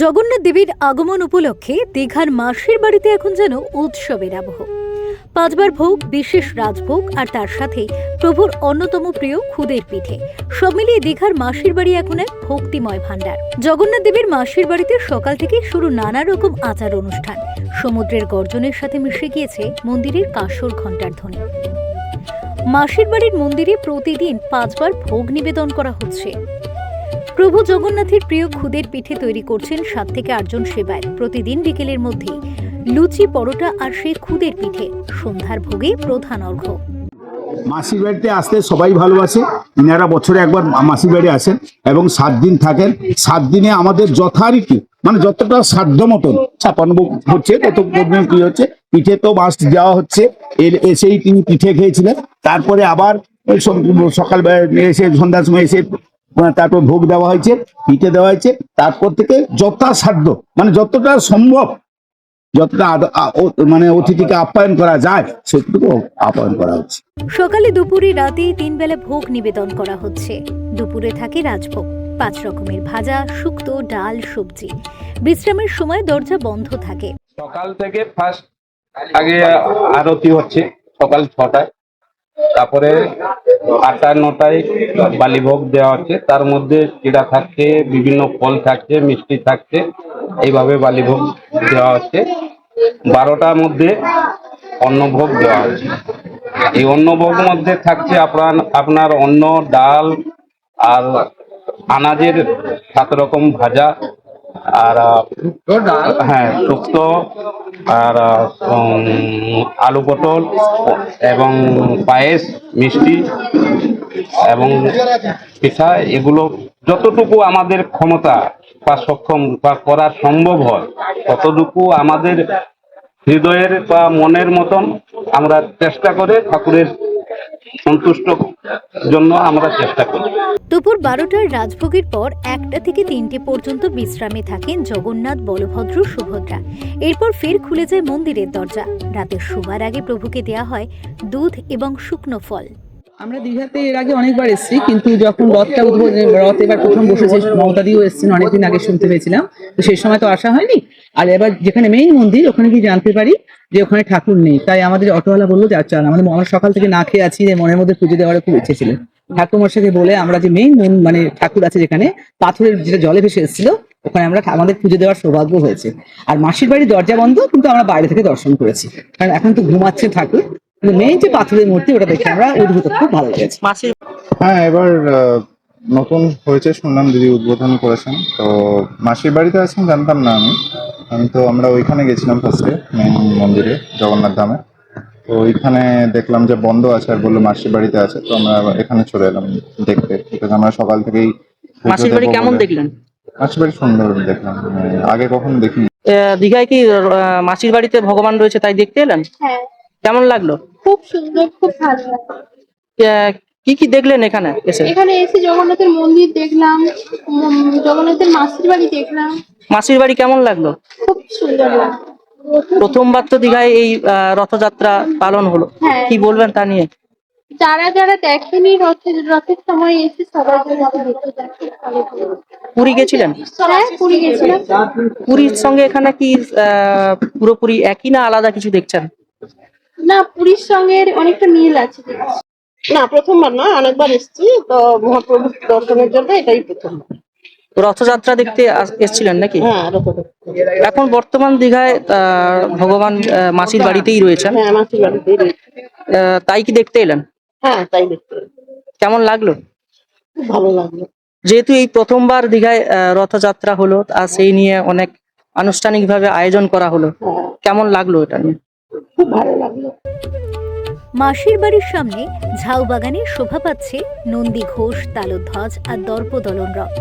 জগন্নাথ দেবীর আগমন উপলক্ষে দীঘার মাসির বাড়িতে এখন যেন উৎসবের আবহ। পাঁচবার ভোগ, বিশেষ রাজভোগ আর তার সাথে প্রভুর অন্যতম প্রিয় খুদের পিঠে। সব মিলিয়ে দীঘার মাসির বাড়ি এখন এক ভক্তিময় ভাণ্ডার। জগন্নাথ দেবীর মাসির বাড়িতে সকাল থেকে শুরু নানা রকম আচার অনুষ্ঠান। সমুদ্রের গর্জনের সাথে মিশে গিয়েছে মন্দিরের কাসর ঘণ্টার ধ্বনি। মাসির বাড়ির মন্দিরে প্রতিদিন পাঁচবার ভোগ নিবেদন করা হচ্ছে। প্রভু জগন্নাথের প্রিয় খুদের পিঠে তৈরি করছেন সাত থেকে আটজন সেবায়। প্রতিদিন বিকেলের মধ্যেই লুচি, পরোটা আর সেই খুদের পিঠে সন্ধ্যার ভোগে প্রধান অর্ঘ্য। মাসির বাড়িতে আসতে সবাই ভালোবাসে। ইনারা বছরে একবার মাসির বাড়ি আসেন এবং সাত দিন থাকেন। সাত দিনে আমাদের যথারীতি মানে যতটা সাধ্য মতন ছাপান্ন হচ্ছে, তত কি হচ্ছে? পিঠে তো মাস দেওয়া হচ্ছে। এর এসেই তিনি পিঠে খেয়েছিলেন। তারপরে আবার ওই সম- সকাল এসে সন্ধ্যার সময় এসে তারপর ভোগ দেওয়া হয়েছে পিঠে দেওয়া হয়েছে তারপর থেকে যথাসাধ্য মানে যতটা সম্ভব যতটা মানে অতিথিকে আপ্যায়ন করা যায় সেটুকু আপ্যায়ন করা হচ্ছে। সকালে দুপুরে রাতে তিন বেলা ভোগ নিবেদন করা হচ্ছে। দুপুরে থাকে রাজভোগ পাঁচ রকমের ভাজা শুক্তো ডাল সবজি। বিশ্রামের সময় দরজা বন্ধ থাকে। সকাল থেকে ফার্স্ট আগে আরতি হচ্ছে সকাল ছটায়। তারপরে আটটা নটায় বালিভোগ দেওয়া হচ্ছে। তার মধ্যে চিড়া থাকছে, বিভিন্ন ফল থাকছে, মিষ্টি থাকছে, এইভাবে বালিভোগ দেওয়া হচ্ছে। বারোটার মধ্যে অন্নভোগ দেওয়া হচ্ছে। এই অন্নভোগ মধ্যে থাকছে আপনার আপনার অন্ন, ডাল আর আনাজের সাত রকম ভাজা। আর হ্যাঁ শুক্তো আর আলু পটল এবং পায়েস মিষ্টি এবং পিঠা এগুলো যতটুকু আমাদের ক্ষমতা বা সক্ষম বা করা সম্ভব হয় ততটুকু আমাদের হৃদয়ের বা মনের মতন আমরা চেষ্টা করে ঠাকুরের সন্তুষ্ট জন্য আমরা চেষ্টা করি। দুপুর বারোটার রাজভোগের পর একটা থেকে তিনটে পর্যন্ত বিশ্রামে থাকেন জগন্নাথ বলভদ্র সুভদ্রা। এরপর ফের খুলে যায় মন্দিরের দরজা। রাতে শোবার আগে প্রভুকে দেয়া হয় দুধ এবং শুকনো ফল। আমরা দীঘাতে এর আগে অনেকবার এসেছি, কিন্তু যখন রথটা উদ্বোধন রথ এবার প্রথম বসেছে মমতা দিও এসেছেন, অনেকদিন আগে শুনতে পেয়েছিলাম। তো সেই সময় তো আসা হয়নি। আর এবার যেখানে মেইন মন্দির, ওখানে গিয়ে জানতে পারি যে ওখানে ঠাকুর নেই। তাই আমাদের অটোওয়ালা বলল যে আচ্ছা আমাদের আমরা সকাল থেকে না খেয়ে আছি, যে মনের মধ্যে পুজো দেওয়ার খুব ইচ্ছে ছিল। ঠাকুর মশাইকে বলে আমরা যে মেইন মানে ঠাকুর আছে যেখানে পাথরের যেটা জলে ভেসে এসেছিল ওখানে আমরা আমাদের পুজো দেওয়ার সৌভাগ্য হয়েছে। আর মাসির বাড়ির দরজা বন্ধ কিন্তু আমরা বাইরে থেকে দর্শন করেছি। কারণ এখন তো ঘুমাচ্ছে ঠাকুর। কিন্তু মেইন যে পাথরের মূর্তি ওটা দেখে আমরা উদ্ভূত খুব ভালো লেগেছে। হ্যাঁ এবার আহ, নতুন হয়েছে শুনলাম দিদি উদ্বোধন করেছেন। তো মাসির বাড়িতে আছেন জানতাম না আমি। আমি তো আমরা ওইখানে গেছিলাম ফার্স্টে মেন মন্দিরে জগন্নাথ ধামে তো ওইখানে দেখলাম যে বন্ধ আছে আর বলল মাসির বাড়িতে আছে তো আমরা এখানে চলে এলাম দেখতে। বিকজ আমরা সকাল থেকেই মাসির বাড়ি কেমন দেখলেন? মাসির বাড়ি সুন্দর দেখলাম মানে আগে কখনো দেখিনি। আহ, দীঘায় কি মাসির বাড়িতে ভগবান রয়েছে তাই দেখতে এলেন? হ্যাঁ। কেমন লাগল? খুব সুন্দর খুব ভালো কি কি দেখলেন এখানে এসে? এখানে এসে জগন্নাথের মন্দির দেখলাম জগন্নাথের মাসির বাড়ি দেখলাম। মাসির বাড়ি কেমন লাগল? খুব সুন্দর লাগে প্রথমবার তো দীঘায় এই আহ, রথযাত্রা পালন হলো। হ্যাঁ। কি বলবেন তা নিয়ে? যারা যারা দেখেনি রথের রথের সময় এসে সবাই। পুরী গেছিলেন? হ্যাঁ পুরী গেছিলাম। পুরীর সঙ্গে এখানে কি আহ, পুরোপুরি একই না আলাদা কিছু দেখছেন? না পুরীর সঙ্গে অনেকটা মিল আছে না প্রথমবার নয় অনেকবার এসেছি তো মহাপ্রভু দর্শনের জন্য এটাই প্রথম রথযাত্রা দেখতে এসছিলেন নাকি? হ্যাঁ এখন বর্তমান দীঘায় আহ, ভগবান আহ, মাসির বাড়িতেই রয়েছেন। হ্যাঁ মাসির বাড়িতেই রয়েছে। আহ, তাই কি দেখতে এলেন? হ্যাঁ তাই দেখতে কেমন লাগল? ভালো লাগল। যেহেতু এই প্রথমবার দীঘায় আহ, রথযাত্রা হলো আর সেই নিয়ে অনেক আনুষ্ঠানিকভাবে আয়োজন করা হলো। হ্যাঁ। কেমন লাগল এটা নিয়ে? খুব ভালো লাগল। মাসির বাড়ির সামনে ঝাউ বাগানে শোভা পাচ্ছে নন্দী ঘোষ তালধ্বজ আর দর্পদলন রথ।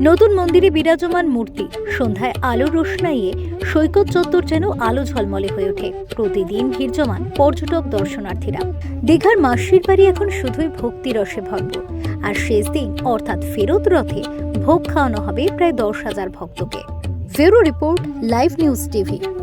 নতুন মন্দিরে বিরাজমান মূর্তি। সন্ধ্যায় আলো রোশনাইয়ে সৈকত চত্বর যেন আলো ঝলমলে হয়ে ওঠে। প্রতিদিন ভিড় জমান পর্যটক দর্শনার্থীরা। দীঘার মাসির বাড়ি এখন শুধুই ভক্তি রসে আর শেষ দিন, অর্থাৎ ফেরত রথে, ভোগ খাওয়ানো হবে প্রায় দশ হাজার ভক্তকে। ফেরো রিপোর্ট, লাইভ নিউজ টিভি।